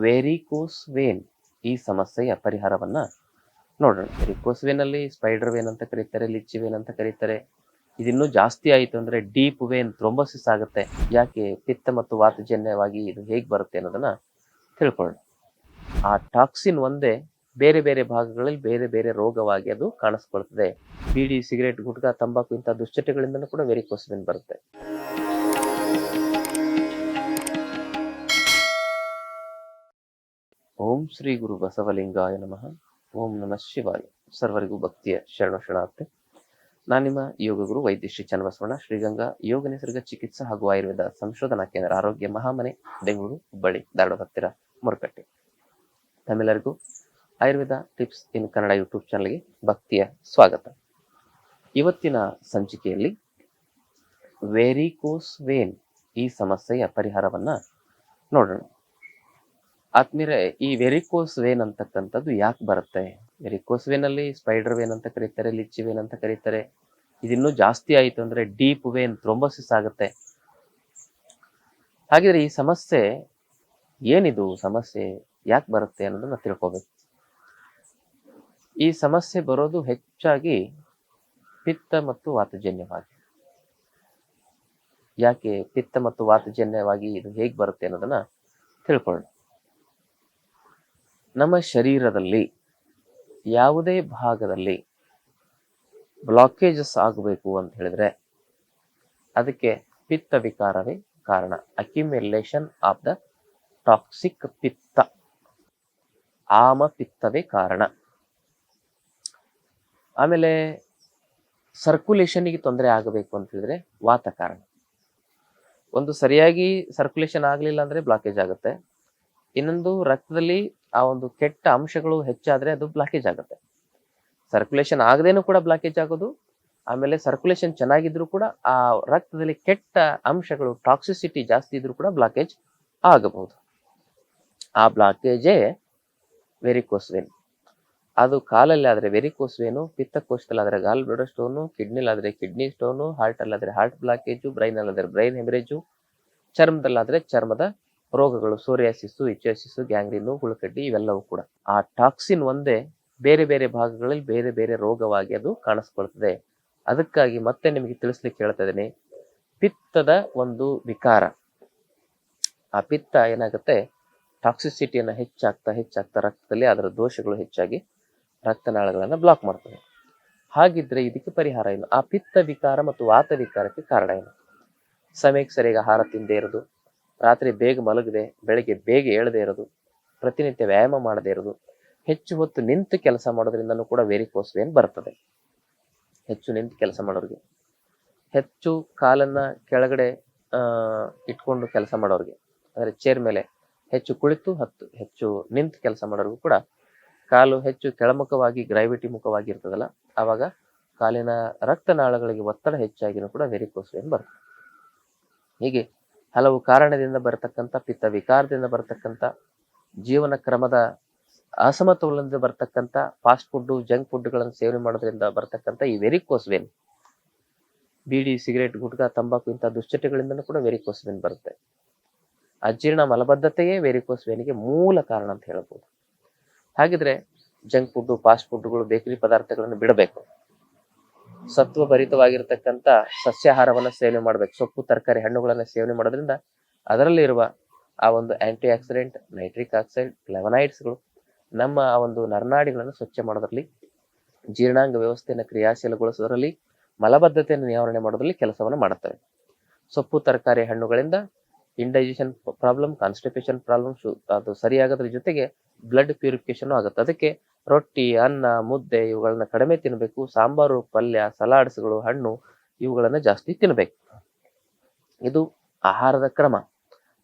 Varicose vane ಈ ಸಮಸ್ಯೆಯ ಪರಿಹಾರವನ್ನ ನೋಡೋಣ. ವೆರಿಕೋಸ್ ವೇನ್ ಅಲ್ಲಿ ಸ್ಪೈಡರ್ ವೇನ್ ಅಂತ ಕರೀತಾರೆ ಲಿಚ್ಚಿ ವೇನ್ ಅಂತ ಕರೀತಾರೆ. ಇದಿನ್ನೂ ಜಾಸ್ತಿ ಆಯಿತು ಅಂದ್ರೆ ಡೀಪ್ ವೇನ್ ಥ್ರೋಂಬೋಸಿಸ್ ಆಗುತ್ತೆ. ಯಾಕೆ? ಪಿತ್ತ ಮತ್ತು ವಾತಜನ್ಯವಾಗಿ ಇದು ಹೇಗೆ ಬರುತ್ತೆ ಅನ್ನೋದನ್ನ ತಿಳ್ಕೊಳ್ಳೋಣ. ಆ ಟಾಕ್ಸಿನ್ ಒಂದೇ ಬೇರೆ ಬೇರೆ ಭಾಗಗಳಲ್ಲಿ ಬೇರೆ ಬೇರೆ ರೋಗವಾಗಿ ಅದು ಕಾಣಿಸ್ಕೊಳ್ತದೆ. ಬೀಡಿ, ಸಿಗರೇಟ್, ಗುಟ್ಕಾ, ತಂಬಾಕು ಇಂಥ ದುಶ್ಚಟಗಳಿಂದಲೂ ಕೂಡ ವೆರಿಕೋಸ್ ವೇನ್ ಬರುತ್ತೆ. ಓಂ ಶ್ರೀ ಗುರು ಬಸವಲಿಂಗಾಯ ನಮಃ. ಓಂ ನಮಃ ಶಿವಾಯ. ಸರ್ವರಿಗೂ ಭಕ್ತಿಯ ಶರಣ ಶರಣಾರ್ಥಿ ನಾನು ನಿಮ್ಮ ಯೋಗ ಗುರು ವೈದ್ಯ ಶ್ರೀ ಚನ್ನಬಸವಣ್ಣ. ಶ್ರೀಗಂಗಾ ಯೋಗ ನಿಸರ್ಗ ಚಿಕಿತ್ಸಾ ಹಾಗೂ ಆಯುರ್ವೇದ ಸಂಶೋಧನಾ ಕೇಂದ್ರ ಆರೋಗ್ಯ ಮಹಾಮನೆ, ಬೆಂಗಳೂರು, ಹುಬ್ಬಳ್ಳಿ ಧಾರವಾಡ ಹತ್ತಿರ ಮುರುಕಟ್ಟೆ ತಮ್ಮೆಲ್ಲರಿಗೂ Ayurveda tips in Kannada YouTube ಚಾನಲ್ಗೆ ಭಕ್ತಿಯ ಸ್ವಾಗತ. ಇವತ್ತಿನ ಸಂಚಿಕೆಯಲ್ಲಿ ವೇರಿಕೋಸ್ ವೇನ್ ಈ ಸಮಸ್ಯೆಯ ಪರಿಹಾರವನ್ನ ನೋಡೋಣ. ಆತ್ಮೀರೆ, ಈ ವೆರಿಕೋಸ್ ವೇನ್ ಅಂತಕ್ಕಂಥದ್ದು ಯಾಕೆ ಬರುತ್ತೆ? ವೆರಿಕೋಸ್ ವೇನ್ ಅಲ್ಲಿ ಸ್ಪೈಡರ್ ವೇನ್ ಅಂತ ಕರೀತಾರೆ, ಲಿಚ್ಚಿ ವೇನ್ ಅಂತ ಕರೀತಾರೆ. ಇದಿನ್ನೂ ಜಾಸ್ತಿ ಆಯಿತು ಅಂದ್ರೆ ಡೀಪ್ ವೇನ್ ಥ್ರೋಂಬೋಸಿಸ್ ಆಗುತ್ತೆ. ಹಾಗಿದ್ರೆ ಈ ಸಮಸ್ಯೆ ಏನಿದು? ಸಮಸ್ಯೆ ಯಾಕೆ ಬರುತ್ತೆ ಅನ್ನೋದನ್ನ ತಿಳ್ಕೊಬೇಕು. ಈ ಸಮಸ್ಯೆ ಬರೋದು ಹೆಚ್ಚಾಗಿ ಪಿತ್ತ ಮತ್ತು ವಾತಜನ್ಯವಾಗಿ. ಯಾಕೆ ಪಿತ್ತ ಮತ್ತು ವಾತಜನ್ಯವಾಗಿ ಇದು ಹೇಗೆ ಬರುತ್ತೆ ಅನ್ನೋದನ್ನ ತಿಳ್ಕೊಳ್ಳೋಣ. ನಮ್ಮ ಶರೀರದಲ್ಲಿ ಯಾವುದೇ ಭಾಗದಲ್ಲಿ ಬ್ಲಾಕೇಜಸ್ ಆಗಬೇಕು ಅಂತ ಹೇಳಿದ್ರೆ ಅದಕ್ಕೆ ಪಿತ್ತ ವಿಕಾರವೇ ಕಾರಣ. ಅಕ್ಯುಮಿಲೇಷನ್ ಆಫ್ ದ ಟಾಕ್ಸಿಕ್ ಪಿತ್ತ. ಆಮ ಪಿತ್ತವೇ ಕಾರಣ. ಆಮೇಲೆ ಸರ್ಕ್ಯುಲೇಷನ್ಗೆ ತೊಂದರೆ ಆಗಬೇಕು ಅಂತ ಹೇಳಿದ್ರೆ ವಾತ ಕಾರಣ. ಒಂದು ಸರಿಯಾಗಿ ಸರ್ಕ್ಯುಲೇಷನ್ ಆಗಲಿಲ್ಲ ಅಂದ್ರೆ ಬ್ಲಾಕೇಜ್ ಆಗುತ್ತೆ. ಇನ್ನೊಂದು ರಕ್ತದಲ್ಲಿ ಆ ಒಂದು ಕೆಟ್ಟ ಅಂಶಗಳು ಹೆಚ್ಚಾದ್ರೆ ಅದು ಬ್ಲಾಕೇಜ್ ಆಗುತ್ತೆ. ಸರ್ಕ್ಯುಲೇಷನ್ ಆಗದೇನು ಕೂಡ ಬ್ಲಾಕೇಜ್ ಆಗೋದು. ಆಮೇಲೆ ಸರ್ಕ್ಯುಲೇಷನ್ ಚೆನ್ನಾಗಿದ್ರು ಕೂಡ ಆ ರಕ್ತದಲ್ಲಿ ಕೆಟ್ಟ ಅಂಶಗಳು ಟಾಕ್ಸಿಸಿಟಿ ಜಾಸ್ತಿ ಇದ್ರೂ ಕೂಡ ಬ್ಲಾಕೇಜ್ ಆಗಬಹುದು. ಆ ಬ್ಲಾಕೇಜೇ ವೆರಿಕೋಸ್ ವೇನ್ ಅದು ಕಾಲಲ್ಲಿ ಆದ್ರೆ ವೆರಿಕೋಸ್ ವೇನು ಪಿತ್ತಕೋಶದಲ್ಲಿ ಆದ್ರೆ ಗಾಲ್ ಬ್ಲಡರ್ ಸ್ಟೋನು ಕಿಡ್ನಿಲ್ ಆದ್ರೆ ಕಿಡ್ನಿ ಸ್ಟೋನು ಹಾರ್ಟ್ ಅಲ್ಲಾದ್ರೆ ಹಾರ್ಟ್ ಬ್ಲಾಕೇಜು ಬ್ರೈನ್ ಅಲ್ಲಾದ್ರೆ ಬ್ರೈನ್ ಹೆಮರೇಜು ಚರ್ಮದಲ್ಲಾದ್ರೆ ಚರ್ಮದ ರೋಗಗಳು ಸೋರಿಯಾಸಿಸ್ಸು ಇಚಿಯಾಸಿಸ್ಸು ಗ್ಯಾಂಗ್ರೀನು, ಹುಳುಕಡ್ಡಿ ಇವೆಲ್ಲವೂ ಕೂಡ. ಆ ಟಾಕ್ಸಿನ್ ಒಂದೇ ಬೇರೆ ಬೇರೆ ಭಾಗಗಳಲ್ಲಿ ಬೇರೆ ಬೇರೆ ರೋಗವಾಗಿ ಅದು ಕಾಣಿಸ್ಕೊಳ್ತದೆ. ಅದಕ್ಕಾಗಿ ಮತ್ತೆ ನಿಮಗೆ ತಿಳಿಸ್ಲಿಕ್ಕೆ ಹೇಳ್ತಾ ಇದ್ದೀನಿ. ಪಿತ್ತದ ಒಂದು ವಿಕಾರ. ಆ ಪಿತ್ತ ಏನಾಗುತ್ತೆ? ಟಾಕ್ಸಿಸಿಟಿಯನ್ನು ಹೆಚ್ಚಾಗ್ತಾ ಹೆಚ್ಚಾಗ್ತಾ ರಕ್ತದಲ್ಲಿ ಅದರ ದೋಷಗಳು ಹೆಚ್ಚಾಗಿ ರಕ್ತನಾಳಗಳನ್ನು ಬ್ಲಾಕ್ ಮಾಡ್ತವೆ. ಹಾಗಿದ್ರೆ ಇದಕ್ಕೆ ಪರಿಹಾರ ಏನು? ಆ ಪಿತ್ತ ವಿಕಾರ ಮತ್ತು ವಾತ ವಿಕಾರಕ್ಕೆ ಕಾರಣ ಏನು? ಸಮಯಕ್ಕೆ ಸರಿಯಾಗಿ ಆಹಾರ ತಿಂದೇ ಇರೋದು ರಾತ್ರಿ ಬೇಗ ಮಲಗದೆ, ಬೆಳಗ್ಗೆ ಬೇಗ ಏಳದೆ ಇರೋದು, ಪ್ರತಿನಿತ್ಯ ವ್ಯಾಯಾಮ ಮಾಡದೇ ಇರೋದು, ಹೆಚ್ಚು ಹೊತ್ತು ನಿಂತು ಕೆಲಸ ಮಾಡೋದ್ರಿಂದನೂ ಕೂಡ ವೆರಿಕೋಸ್ ವೇನ್ ಬರ್ತದೆ. ಹೆಚ್ಚು ನಿಂತು ಕೆಲಸ ಮಾಡೋರಿಗೆ. ಹೆಚ್ಚು ಕಾಲನ್ನ ಕೆಳಗಡೆ ಇಟ್ಕೊಂಡು ಕೆಲಸ ಮಾಡೋರಿಗೆ. ಅಂದರೆ ಚೇರ್ ಮೇಲೆ ಹೆಚ್ಚು ಕುಳಿತು ಹತ್ತು, ಹೆಚ್ಚು ನಿಂತು ಕೆಲಸ ಮಾಡೋರಿಗೂ ಕೂಡ ಕಾಲು ಹೆಚ್ಚು ಕೆಳಮುಖವಾಗಿ ಗ್ರಾವಿಟಿ ಮುಖವಾಗಿ ಇರ್ತದಲ್ಲ, ಆವಾಗ ಕಾಲಿನ ರಕ್ತನಾಳಗಳಿಗೆ ಒತ್ತಡ ಹೆಚ್ಚಾಗಿನೂ ಕೂಡ ವೆರಿಕೋಸ್ ವೇನ್ ಬರ್ತದೆ. ಹೀಗೆ ಹಲವು ಕಾರಣದಿಂದ ಬರತಕ್ಕಂಥ, ಪಿತ್ತ ವಿಕಾರದಿಂದ ಬರತಕ್ಕಂಥ, ಜೀವನ ಕ್ರಮದ ಅಸಮತೋಲನದಿಂದ ಬರತಕ್ಕಂಥ ಫಾಸ್ಟ್ ಫುಡ್ ಜಂಕ್ ಫುಡ್ಗಳನ್ನು ಸೇವನೆ ಮಾಡೋದ್ರಿಂದ ಬರತಕ್ಕಂಥ ಈ varicose vein beedi cigarette gutka, ತಂಬಾಕು ಇಂಥ ದುಶ್ಚಟಗಳಿಂದನೂ ಕೂಡ ವೆರಿಕೋಸ್ ವೇನ್ ಬರುತ್ತೆ. ಅಜೀರ್ಣ ಮಲಬದ್ಧತೆಯೇ ವೆರಿಕೋಸ್ ವೇನಿಗೆ ಮೂಲ ಕಾರಣ ಅಂತ ಹೇಳ್ಬೋದು. ಹಾಗಿದ್ರೆ ಜಂಕ್ ಫುಡ್ ಫಾಸ್ಟ್ ಫುಡ್ಗಳು ಬೇಕರಿ ಪದಾರ್ಥಗಳನ್ನು ಬಿಡಬೇಕು. ಸತ್ವಭರಿತವಾಗಿರ್ತಕ್ಕಂಥ ಸಸ್ಯಾಹಾರವನ್ನು ಸೇವನೆ ಮಾಡ್ಬೇಕು. ಸೊಪ್ಪು, ತರಕಾರಿ, ಹಣ್ಣುಗಳನ್ನು ಸೇವನೆ ಮಾಡೋದ್ರಿಂದ ಅದರಲ್ಲಿರುವ ಆ ಒಂದು ಆಂಟಿ ಆಕ್ಸಿಡೆಂಟ್ ನೈಟ್ರಿಕ್ ಆಕ್ಸೈಡ್ ಫ್ಲೆವನೈಡ್ಸ್ಗಳು ನಮ್ಮ ಆ ಒಂದು ನರನಾಡಿಗಳನ್ನು ಸ್ವಚ್ಛ ಮಾಡೋದ್ರಲ್ಲಿ, ಜೀರ್ಣಾಂಗ ವ್ಯವಸ್ಥೆಯನ್ನು ಕ್ರಿಯಾಶೀಲಗೊಳಿಸೋದ್ರಲ್ಲಿ, ಮಲಬದ್ಧತೆಯನ್ನು ನಿವಾರಣೆ ಮಾಡೋದ್ರಲ್ಲಿ ಕೆಲಸವನ್ನು ಮಾಡುತ್ತವೆ ಸೊಪ್ಪು, ತರಕಾರಿ, ಹಣ್ಣುಗಳಿಂದ ಇಂಡೈಜೆಷನ್ ಪ್ರಾಬ್ಲಮ್ ಕಾನ್ಸ್ಟಿಪೇಷನ್ ಪ್ರಾಬ್ಲಮ್ ಅದು ಸರಿಯಾಗೋದ್ರ ಜೊತೆಗೆ ಬ್ಲಡ್ ಪ್ಯೂರಿಫಿಕೇಶನ್ ಆಗುತ್ತೆ. ಅದಕ್ಕೆ ರೊಟ್ಟಿ, ಅನ್ನ, ಮುದ್ದೆ ಇವುಗಳನ್ನ ಕಡಿಮೆ ತಿನ್ನಬೇಕು ಸಾಂಬಾರು, ಪಲ್ಯ, ಸಲಾಡ್ಸ್ಗಳು, ಹಣ್ಣು ಇವುಗಳನ್ನ ಜಾಸ್ತಿ ತಿನ್ನಬೇಕು ಇದು ಆಹಾರದ ಕ್ರಮ.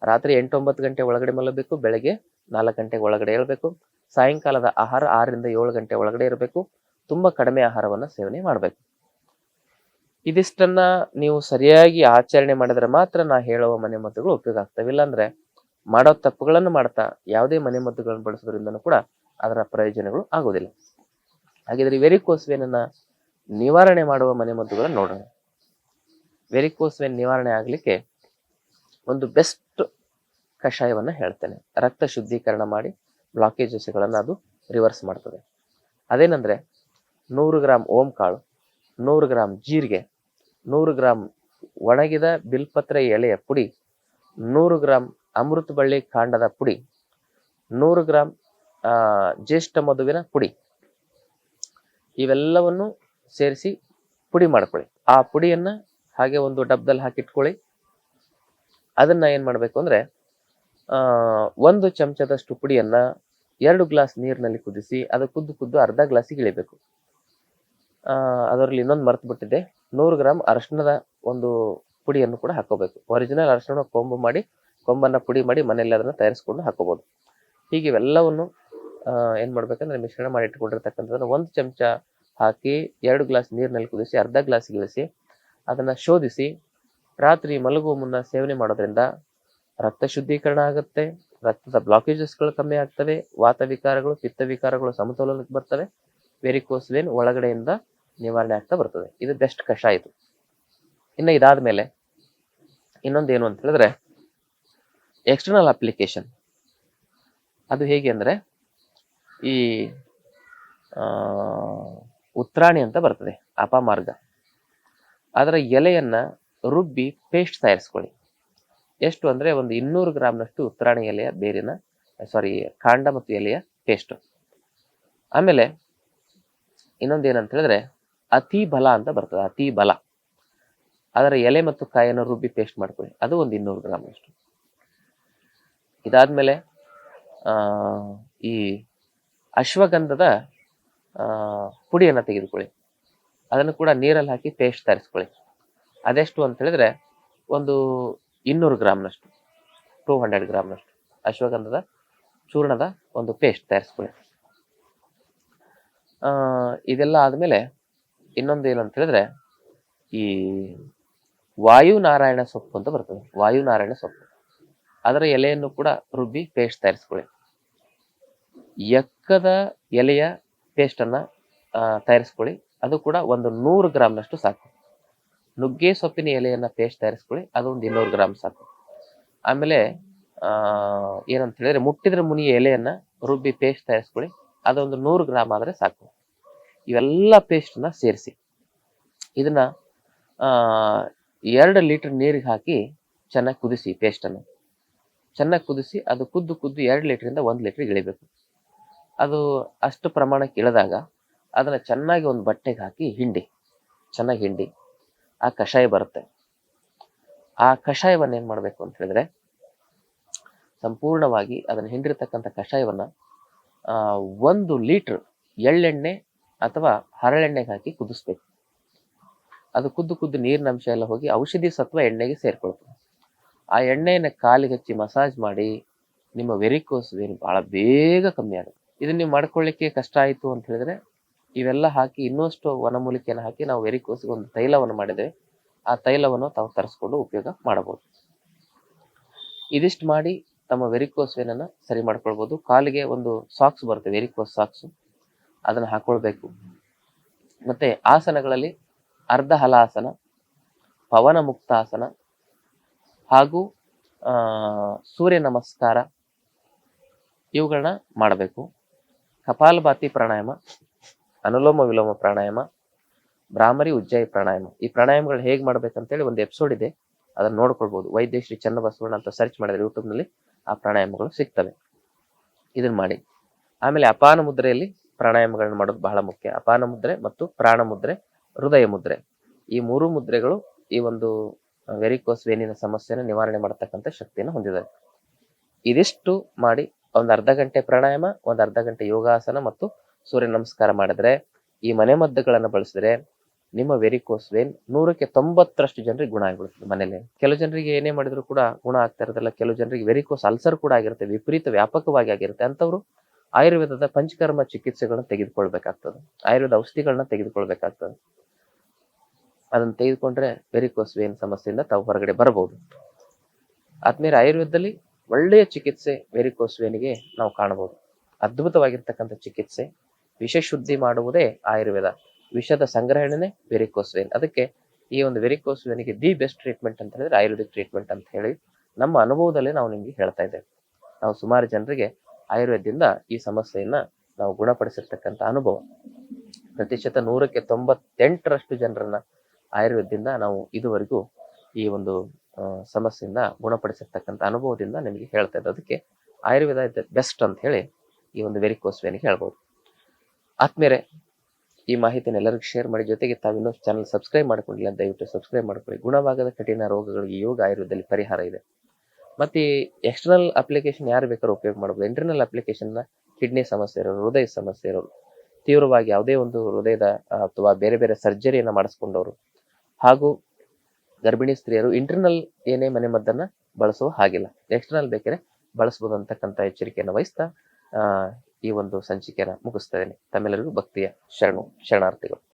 ರಾತ್ರಿ ಎಂಟೊಂಬತ್ತು ಗಂಟೆ ಒಳಗಡೆ ಮಲಗಬೇಕು, ಬೆಳಗ್ಗೆ ನಾಲ್ಕು ಗಂಟೆಗೆ ಒಳಗಡೆ ಹೇಳ್ಬೇಕು ಸಾಯಂಕಾಲದ ಆಹಾರ ಆರರಿಂದ ಏಳು ಗಂಟೆ ಒಳಗಡೆ ಇರಬೇಕು, ತುಂಬಾ ಕಡಿಮೆ ಆಹಾರವನ್ನ ಸೇವನೆ ಮಾಡಬೇಕು. ಇದಿಷ್ಟನ್ನ ನೀವು ಸರಿಯಾಗಿ ಆಚರಣೆ ಮಾಡಿದ್ರೆ ಮಾತ್ರ ನಾ ಹೇಳುವ ಮನೆ ಮದ್ದುಗಳು ಉಪಯೋಗ ಆಗ್ತವೆ. ಇಲ್ಲಾಂದ್ರೆ ಮಾಡೋ ತಪ್ಪುಗಳನ್ನು ಮಾಡ್ತಾ ಯಾವುದೇ ಮನೆ ಮದ್ದುಗಳನ್ನು ಬಳಸೋದ್ರಿಂದನೂ ಕೂಡ ಅದರ ಪ್ರಯೋಜನಗಳು ಆಗೋದಿಲ್ಲ ಹಾಗಿದ್ರೆ ವೆರಿಕೋಸ್ ವೇನನ್ನ ನಿವಾರಣೆ ಮಾಡುವ ಮನೆ ಮದ್ದುಗಳನ್ನು ನೋಡೋಣ. ವೆರಿಕೋಸ್ ವೇನ್ ನಿವಾರಣೆ ಆಗಲಿಕ್ಕೆ ಒಂದು ಬೆಸ್ಟ್ ಕಷಾಯವನ್ನ ಹೇಳ್ತೇನೆ. ರಕ್ತ ಶುದ್ಧೀಕರಣ ಮಾಡಿ ಬ್ಲಾಕೇಜಸ್ಗಳನ್ನು ಅದು ರಿವರ್ಸ್ ಮಾಡ್ತದೆ. ಅದೇನಂದ್ರೆ ನೂರು ಗ್ರಾಮ್ ಓಂ ಕಾಳು, ನೂರು ಗ್ರಾಮ್ ಜೀರಿಗೆ, ನೂರು ಗ್ರಾಮ್ ಒಣಗಿದ ಬಿಲ್ಪತ್ರೆ ಎಲೆಯ ಪುಡಿ, ನೂರು ಗ್ರಾಮ್ ಅಮೃತ ಬಳ್ಳಿ ಕಾಂಡದ ಪುಡಿ, ನೂರು ಗ್ರಾಮ್ ಆ, ಜ್ಯೇಷ್ಠ ಮಧುವಿನ ಪುಡಿ. ಇವೆಲ್ಲವನ್ನು ಸೇರಿಸಿ ಪುಡಿ ಮಾಡ್ಕೊಳ್ಳಿ. ಆ ಪುಡಿಯನ್ನ ಹಾಗೆ ಒಂದು ಡಬ್ಬದಲ್ಲಿ ಹಾಕಿಟ್ಕೊಳ್ಳಿ. ಅದನ್ನ ಏನ್ ಮಾಡ್ಬೇಕು ಅಂದ್ರೆ ಆ ಒಂದು ಚಮಚದಷ್ಟು ಪುಡಿಯನ್ನ ಎರಡು ಗ್ಲಾಸ್ ನೀರಿನಲ್ಲಿ ಕುದಿಸಿ ಅದು ಕುದ್ದು ಕುದ್ದು ಅರ್ಧ ಗ್ಲಾಸಿಗೆ ಇಳಿಬೇಕು. ಆ ಅದರಲ್ಲಿ ಇನ್ನೊಂದು ಮರ್ತು ಬಿಟ್ಟಿದೆ. ನೂರು ಗ್ರಾಮ್ ಅರಶಿಣದ ಒಂದು ಪುಡಿಯನ್ನು ಕೂಡ ಹಾಕೋಬೇಕು ಒರಿಜಿನಲ್ ಅರಶಿಣ ಕೊಂಬು ಮಾಡಿ ಕೊಂಬನ್ನ ಪುಡಿ ಮಾಡಿ ಮನೆಯಲ್ಲಿ ಅದನ್ನ ತಯಾರಿಸ್ಕೊಂಡು ಹಾಕೋಬಹುದು ಹೀಗೆ ಇವೆಲ್ಲವನ್ನು ಏನ್ ಮಾಡ್ಬೇಕಂದ್ರೆ ಮಿಶ್ರಣ ಮಾಡಿ ಇಟ್ಕೊಂಡಿರ್ತಕ್ಕಂಥದ್ದನ್ನ ಒಂದು ಚಮಚ ಹಾಕಿ ಎರಡು ಗ್ಲಾಸ್ ನೀರಿನಲ್ಲಿ ಕುದಿಸಿ, ಅರ್ಧ ಗ್ಲಾಸ್ ಗಿಳಿಸಿ ಅದನ್ನ ಶೋಧಿಸಿ, ರಾತ್ರಿ ಮಲಗುವ ಮುನ್ನ ಸೇವನೆ ಮಾಡೋದ್ರಿಂದ ರಕ್ತ ಶುದ್ಧೀಕರಣ ಆಗುತ್ತೆ. ರಕ್ತದ ಬ್ಲಾಕೇಜಸ್ಗಳು ಕಮ್ಮಿ ಆಗ್ತವೆ ವಾತ ವಿಕಾರಗಳು ಪಿತ್ತ ವಿಕಾರಗಳು ಸಮತೋಲನಕ್ಕೆ ಬರ್ತವೆ ವೆರಿಕೋಸ್ ವೇನ್ ಒಳಗಡೆಯಿಂದ ನಿವಾರಣೆ ಆಗ್ತಾ ಬರ್ತದೆ. ಇದು ಬೆಸ್ಟ್ ಕಷಾಯ ಇದು. ಇನ್ನು ಇದಾದ್ಮೇಲೆ ಇನ್ನೊಂದು ಏನು ಅಂತ ಹೇಳಿದ್ರೆ ಎಕ್ಸ್ಟರ್ನಲ್ ಅಪ್ಲಿಕೇಶನ್ ಅದು ಹೇಗೆ ಅಂದ್ರೆ ಈ ಉತ್ರಾಣಿ ಅಂತ ಬರ್ತದೆ, ಅಪಮಾರ್ಗ. ಅದರ ಎಲೆಯನ್ನ ರುಬ್ಬಿ ಪೇಸ್ಟ್ ತಯಾರಿಸ್ಕೊಳ್ಳಿ. ಎಷ್ಟು ಅಂದ್ರೆ ಒಂದು ಇನ್ನೂರು ಗ್ರಾಮ್ನಷ್ಟು ಉತ್ತರಾಣಿ ಎಲೆಯ ಬೇರಿನ ಸಾರಿ ಕಾಂಡ ಮತ್ತು ಎಲೆಯ ಪೇಸ್ಟ್ ಆಮೇಲೆ ಇನ್ನೊಂದು ಏನಂತ ಹೇಳಿದ್ರೆ ಅತಿ ಬಲ ಅಂತ ಬರ್ತದೆ, ಅತಿ ಬಲ. ಅದರ ಎಲೆ ಮತ್ತು ಕಾಯನ್ನು ರುಬ್ಬಿ ಪೇಸ್ಟ್ ಮಾಡ್ಕೊಳ್ಳಿ, ಅದು ಒಂದು ಇನ್ನೂರು ಗ್ರಾಮ್ನಷ್ಟು. ಇದಾದ್ಮೇಲೆ, ಆ, ಈ ಅಶ್ವಗಂಧದ ಪುಡಿಯನ್ನು ತೆಗೆದುಕೊಳ್ಳಿ. ಅದನ್ನು ಕೂಡ ನೀರಲ್ಲಿ ಹಾಕಿ ಪೇಸ್ಟ್ ತಯಾರಿಸ್ಕೊಳ್ಳಿ ಅದೆಷ್ಟು ಅಂತ ಹೇಳಿದ್ರೆ, ಒಂದು ಇನ್ನೂರು ಗ್ರಾಮ್ನಷ್ಟು ಟೂ ಹಂಡ್ರೆಡ್ ಗ್ರಾಮ್ನಷ್ಟು ಅಶ್ವಗಂಧದ ಚೂರ್ಣದ ಒಂದು ಪೇಸ್ಟ್ ತಯಾರಿಸ್ಕೊಳ್ಳಿ ಇದೆಲ್ಲ ಆದಮೇಲೆ ಇನ್ನೊಂದು ಏನಂತ ಹೇಳಿದ್ರೆ, ಈ ವಾಯುನಾರಾಯಣ ಸೊಪ್ಪು ಅಂತ ಬರ್ತದೆ. ವಾಯುನಾರಾಯಣ ಸೊಪ್ಪು. ಅದರ ಎಲೆಯನ್ನು ಕೂಡ ರುಬ್ಬಿ ಪೇಸ್ಟ್ ತಯಾರಿಸ್ಕೊಳ್ಳಿ ಎಕ್ಕದ ಎಲೆಯ ಪೇಸ್ಟ್ ಅನ್ನ ಆ, ತಯಾರಿಸ್ಕೊಳ್ಳಿ. ಅದು ಕೂಡ ಒಂದು ನೂರು ಗ್ರಾಮ್ನಷ್ಟು ಸಾಕು. ನುಗ್ಗೆ ಸೊಪ್ಪಿನ ಎಲೆಯನ್ನು ಪೇಸ್ಟ್ ತಯಾರಿಸ್ಕೊಳ್ಳಿ. ಒಂದು ಇನ್ನೂರು ಗ್ರಾಮ್ ಸಾಕು. ಆಮೇಲೆ ಏನಂತ ಹೇಳಿದ್ರೆ ಮುಟ್ಟಿದ್ರ ಮುನಿಯ ಎಲೆಯನ್ನು ರುಬ್ಬಿ ಪೇಸ್ಟ್ ತಯಾರಿಸ್ಕೊಳ್ಳಿ. ಅದೊಂದು ನೂರು ಗ್ರಾಮ್ ಆದರೆ ಸಾಕು. ಇವೆಲ್ಲ ಪೇಸ್ಟ್ನ ಸೇರಿಸಿ. ಇದನ್ನ ಎರಡು ಲೀಟರ್ ನೀರಿಗೆ ಹಾಕಿ ಚೆನ್ನಾಗಿ ಕುದಿಸಿ ಪೇಸ್ಟನ್ನು ಚೆನ್ನಾಗಿ ಕುದಿಸಿ ಅದು ಕುದ್ದು ಕುದ್ದು ಎರಡು ಲೀಟ್ರಿಂದ ಒಂದು ಲೀಟ್ರಿಗೆ ಇಳಿಬೇಕು. ಅದು ಅಷ್ಟು ಪ್ರಮಾಣಕ್ಕೆ ಇಳಿದಾಗ ಅದನ್ನ ಚೆನ್ನಾಗಿ ಒಂದು ಬಟ್ಟೆಗೆ ಹಾಕಿ ಹಿಂಡಿ, ಚೆನ್ನಾಗಿ ಹಿಂಡಿ, ಆ ಕಷಾಯ ಬರುತ್ತೆ. ಆ ಕಷಾಯವನ್ನ ಏನು ಮಾಡಬೇಕು ಅಂತ ಹೇಳಿದ್ರೆ, ಸಂಪೂರ್ಣವಾಗಿ ಅದನ್ನ ಹಿಂಡಿರ್ತಕ್ಕಂಥ ಕಷಾಯವನ್ನ ಒಂದು ಲೀಟರ್ ಎಳ್ಳೆಣ್ಣೆ ಅಥವಾ ಹರಳೆಣ್ಣೆಗೆ ಹಾಕಿ ಕುದಿಸ್ಬೇಕು. ಅದು ಕುದ್ದು ಕುದ್ದು ನೀರಿನ ಅಂಶ ಎಲ್ಲ ಹೋಗಿ ಔಷಧಿ ಸತ್ವ ಎಣ್ಣೆಗೆ ಸೇರ್ಕೊಳ್ತದೆ. ಆ ಎಣ್ಣೆಯನ್ನು ಕಾಲಿಗೆ ಹಚ್ಚಿ ಮಸಾಜ್ ಮಾಡಿ ನಿಮ್ಮ ವೆರಿಕೋಸ್ ವೇನ್ ಬಹಳ ಬೇಗ ಕಮ್ಮಿ ಆಗುತ್ತೆ. ಇದನ್ನ ನೀವು ಮಾಡ್ಕೊಳ್ಳಿಕ್ಕೆ ಕಷ್ಟ ಆಯಿತು ಅಂತ ಹೇಳಿದ್ರೆ, ಇವೆಲ್ಲ ಹಾಕಿ ಇನ್ನಷ್ಟು ವನಮೂಲಿಕೆಯನ್ನು ಹಾಕಿ ನಾವು ವೆರಿಕೋಸ್ಗೆ ಒಂದು ತೈಲವನ್ನು ಮಾಡಿದ್ದೇವೆ ಆ ತೈಲವನ್ನು ತಾವು ತರಿಸ್ಕೊಂಡು ಉಪಯೋಗ ಮಾಡಬಹುದು. ಇದಿಷ್ಟು ಮಾಡಿ ತಮ್ಮ ವೆರಿಕೋಸ್ ವೇನನ್ನು ಸರಿ ಮಾಡ್ಕೊಳ್ಬೋದು. ಕಾಲಿಗೆ ಒಂದು ಸಾಕ್ಸ್ ಬರುತ್ತೆ, ವೆರಿಕೋಸ್ ಸಾಕ್ಸ್. ಅದನ್ನ ಹಾಕೊಳ್ಬೇಕು. ಮತ್ತೆ ಆಸನಗಳಲ್ಲಿ ಅರ್ಧ ಹಲಾಸನ ಪವನ ಮುಕ್ತಾಸನ ಹಾಗೂ ಸೂರ್ಯ ನಮಸ್ಕಾರ ಇವುಗಳನ್ನ ಮಾಡಬೇಕು. ಕಪಾಲಭಾತಿ ಪ್ರಾಣಾಯಾಮ, ಅನುಲೋಮ ವಿಲೋಮ ಪ್ರಾಣಾಯಾಮ, ಭ್ರಾಮರಿ ಉಜ್ಜಾಯಿ ಪ್ರಾಣಾಯಾಮ. ಈ ಪ್ರಾಣಾಯಾಮಗಳು ಹೇಗೆ ಮಾಡ್ಬೇಕಂತೇಳಿ ಒಂದು ಎಪಿಸೋಡ್ ಇದೆ. ಅದನ್ನ ನೋಡ್ಕೊಳ್ಬಹುದು ವೈದ್ಯ ಶ್ರೀ ಚನ್ನಬಸವಣ್ಣ ಅಂತ ಸರ್ಚ್ ಮಾಡಿದ್ರೆ ಯೂಟ್ಯೂಬ್ನಲ್ಲಿ ಆ ಪ್ರಾಣಾಯಾಮಗಳು ಸಿಗ್ತವೆ. ಇದನ್ನ ಮಾಡಿ. ಆಮೇಲೆ ಅಪಾನ ಮುದ್ರೆಯಲ್ಲಿ ಪ್ರಾಣಾಯಾಮಗಳನ್ನು ಮಾಡೋದು ಬಹಳ ಮುಖ್ಯ. ಅಪಾನ ಮುದ್ರೆ ಮತ್ತು ಪ್ರಾಣ ಮುದ್ರೆ, ಹೃದಯ ಮುದ್ರೆ. ಈ ಮೂರು ಮುದ್ರೆಗಳು ಈ ಒಂದು ವೆರಿಕೋಸ್ ವೇನಿನ ಸಮಸ್ಯೆಯನ್ನು ನಿವಾರಣೆ ಮಾಡತಕ್ಕಂಥ ಶಕ್ತಿಯನ್ನು ಹೊಂದಿದ್ದಾರೆ ಇದಿಷ್ಟು ಮಾಡಿ ಒಂದು ಅರ್ಧ ಗಂಟೆ ಪ್ರಾಣಾಯಾಮ, ಒಂದು ಅರ್ಧ ಗಂಟೆ ಯೋಗಾಸನ ಮತ್ತು ಸೂರ್ಯ ನಮಸ್ಕಾರ ಮಾಡಿದ್ರೆ, ಈ ಮನೆ ಮದ್ದುಗಳನ್ನು ಬಳಸಿದ್ರೆ ನಿಮ್ಮ ವೆರಿಕೋಸ್ ವೇನ್ ನೂರಕ್ಕೆ ತೊಂಬತ್ತರಷ್ಟು ಜನರಿಗೆ ಗುಣ ಆಗಿಬಿಡುತ್ತೆ ಮನೇಲಿ ಕೆಲವು ಜನರಿಗೆ ಏನೇ ಮಾಡಿದ್ರು ಕೂಡ ಗುಣ ಆಗ್ತಾ ಇರೋದಿಲ್ಲ, ಕೆಲವು ಜನರಿಗೆ ವೆರಿಕೋಸ್ ಅಲ್ಸರ್ ಕೂಡ ಆಗಿರುತ್ತೆ, ವಿಪರೀತ ವ್ಯಾಪಕವಾಗಿ ಆಗಿರುತ್ತೆ. ಅಂತವರು ಆಯುರ್ವೇದದ ಪಂಚಕರ್ಮ ಚಿಕಿತ್ಸೆಗಳನ್ನ ತೆಗೆದುಕೊಳ್ಬೇಕಾಗ್ತದೆ. ಆಯುರ್ವೇದ ಔಷಧಿಗಳನ್ನ ತೆಗೆದುಕೊಳ್ಬೇಕಾಗ್ತದೆ. ಅದನ್ನು ತೆಗೆದುಕೊಂಡ್ರೆ ವೆರಿಕೋಸ್ ವೇನ್ ಸಮಸ್ಯೆಯಿಂದ ತಾವು ಹೊರಗಡೆ ಬರಬಹುದು ಆದ್ಮೇಲೆ ಆಯುರ್ವೇದದಲ್ಲಿ ಒಳ್ಳೆಯ ಚಿಕಿತ್ಸೆ ವೆರಿಕೋಸ್ ವೇನಿಗೆ ನಾವು ಕಾಣಬಹುದು. ಅದ್ಭುತವಾಗಿರ್ತಕ್ಕಂಥ ಚಿಕಿತ್ಸೆ, ವಿಷ ಶುದ್ಧಿ ಮಾಡುವುದೇ ಆಯುರ್ವೇದ. ವಿಷದ ಸಂಗ್ರಹಣೆನೇ ವೆರಿಕೋಸ್ ವೇನ್ ಅದಕ್ಕೆ ಈ ಒಂದು ವೆರಿಕೋಸ್ ವೇನಿಗೆ ದಿ ಬೆಸ್ಟ್ ಟ್ರೀಟ್ಮೆಂಟ್ ಅಂತ ಹೇಳಿದ್ರೆ ಆಯುರ್ವೇದಿಕ್ ಟ್ರೀಟ್ಮೆಂಟ್ ಅಂತ ಹೇಳಿ ನಮ್ಮ ಅನುಭವದಲ್ಲೇ ನಾವು ನಿಮಗೆ ಹೇಳ್ತಾ ಇದ್ದೇವೆ. ನಾವು ಸುಮಾರು ಜನರಿಗೆ ಆಯುರ್ವೇದದಿಂದ ಈ ಸಮಸ್ಯೆಯನ್ನ ನಾವು ಗುಣಪಡಿಸಿರ್ತಕ್ಕಂಥ ಅನುಭವ. ಪ್ರತಿಶತ ನೂರಕ್ಕೆ ತೊಂಬತ್ತೆಂಟರಷ್ಟು ಜನರನ್ನ ಆಯುರ್ವೇದದಿಂದ ನಾವು ಇದುವರೆಗೂ ಈ ಒಂದು ಸಮಸ್ಯೆಯಿಂದ ಗುಣಪಡಿಸಿರ್ತಕ್ಕಂಥ ಅನುಭವದಿಂದ ನಿಮಗೆ ಹೇಳ್ತಾ ಇದ್ದೆ. ಅದಕ್ಕೆ ಆಯುರ್ವೇದ ಇಸ್ ಬೆಸ್ಟ್ ಅಂತ ಹೇಳಿ ಈ ಒಂದು ವೆರಿಕೋಸ್ ವೇನಿಗೆ ಹೇಳ್ಬೋದು. ಆತ್ಮೇಲೆ ಈ ಮಾಹಿತಿನ ಎಲ್ಲರಿಗೂ ಶೇರ್ ಮಾಡಿ. ಜೊತೆಗೆ ತಾವಿನ್ನೂ ಚಾನಲ್ ಸಬ್ಸ್ಕ್ರೈಬ್ ಮಾಡ್ಕೊಂಡಿಲ್ಲ, ದಯವಿಟ್ಟು ಸಬ್ಸ್ಕ್ರೈಬ್ ಮಾಡ್ಕೊಳ್ಳಿ. ಗುಣವಾಗದ ಕಠಿಣ ರೋಗಗಳಿಗೆ ಯೋಗ ಆಯುರ್ವೇದದಲ್ಲಿ ಪರಿಹಾರ ಇದೆ. ಮತ್ತು ಈ ಎಕ್ಸ್ಟರ್ನಲ್ ಅಪ್ಲಿಕೇಶನ್ ಯಾರು ಬೇಕಾದ್ರೂ ಉಪಯೋಗ ಮಾಡ್ಬೋದು. ಇಂಟರ್ನಲ್ ಅಪ್ಲಿಕೇಶನ್ನ ಕಿಡ್ನಿ ಸಮಸ್ಯೆ ಇರೋರು, ಹೃದಯ ಸಮಸ್ಯೆ ಇರೋರು, ತೀವ್ರವಾಗಿ ಯಾವುದೇ ಒಂದು ಹೃದಯದ ಅಥವಾ ಬೇರೆ ಬೇರೆ ಸರ್ಜರಿಯನ್ನು ಮಾಡಿಸ್ಕೊಂಡವರು, ಹಾಗೂ ಗರ್ಭಿಣಿ ಸ್ತ್ರೀಯರು ಇಂಟರ್ನಲ್ ಏನೇ ಮನೆ ಮದ್ದನ್ನ ಬಳಸುವ ಹಾಗಿಲ್ಲ. ಎಕ್ಸ್ಟರ್ನಲ್ ಬೇಕಾದ್ರೆ ಬಳಸಬಹುದು ಅಂತಕ್ಕಂಥ ಎಚ್ಚರಿಕೆಯನ್ನು ವಹಿಸ್ತಾ ಈ ಒಂದು ಸಂಚಿಕೆಯನ್ನು ಮುಗಿಸ್ತಾ ಇದ್ದೀನಿ. ತಮ್ಮೆಲ್ಲರಿಗೂ ಭಕ್ತಿಯ ಶರಣು, ಶರಣಾರ್ಥಿಗಳು.